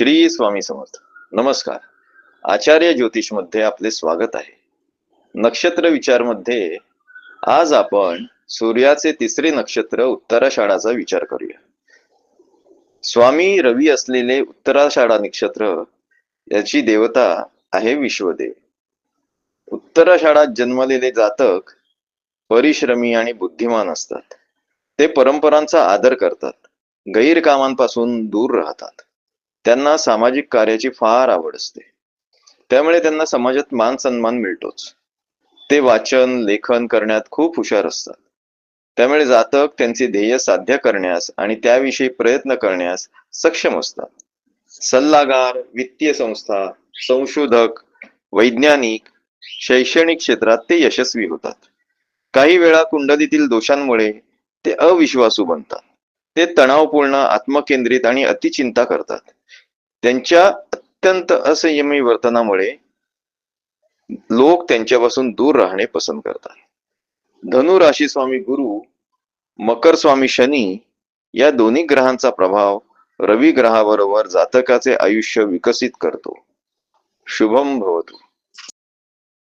श्री स्वामी समर्थ. नमस्कार. आचार्य ज्योतिषमध्ये आपले स्वागत आहे. नक्षत्र विचारमध्ये आज आपण सूर्याचे तिसरे नक्षत्र उत्तराषाढाचा विचार करूया. स्वामी रवी असलेले उत्तराषाढा नक्षत्र याची देवता आहे विश्वदेव. उत्तराषाढात जन्मलेले जातक परिश्रमी आणि बुद्धिमान असतात. ते परंपरांचा आदर करतात. गैरकामांपासून दूर राहतात. त्यांना सामाजिक कार्याची फार आवड असते. त्यामुळे त्यांना समाजात मान सन्मान मिळतोच. ते वाचन लेखन करण्यात खूप हुशार असतात. त्यामुळे जातक त्यांचे ध्येय साध्य करण्यास आणि त्याविषयी प्रयत्न करण्यास सक्षम असतात. सल्लागार वित्तीय संस्था संशोधक वैज्ञानिक शैक्षणिक क्षेत्रात ते यशस्वी होतात. काही वेळा कुंडलीतील दोषांमुळे ते अविश्वासू बनतात. ते तणावपूर्ण आत्मकेंद्रित आणि अतिचिंता करतात. त्यांच्या अत्यंत असंयमी वर्तनामुळे लोक त्यांच्यापासून दूर राहणे पसंत करतात. धनु राशी स्वामी गुरु मकर स्वामी शनी या दोन्ही ग्रहांचा प्रभाव रवी ग्रहाबरोबर जातकाचे आयुष्य विकसित करतो. शुभम भवतु.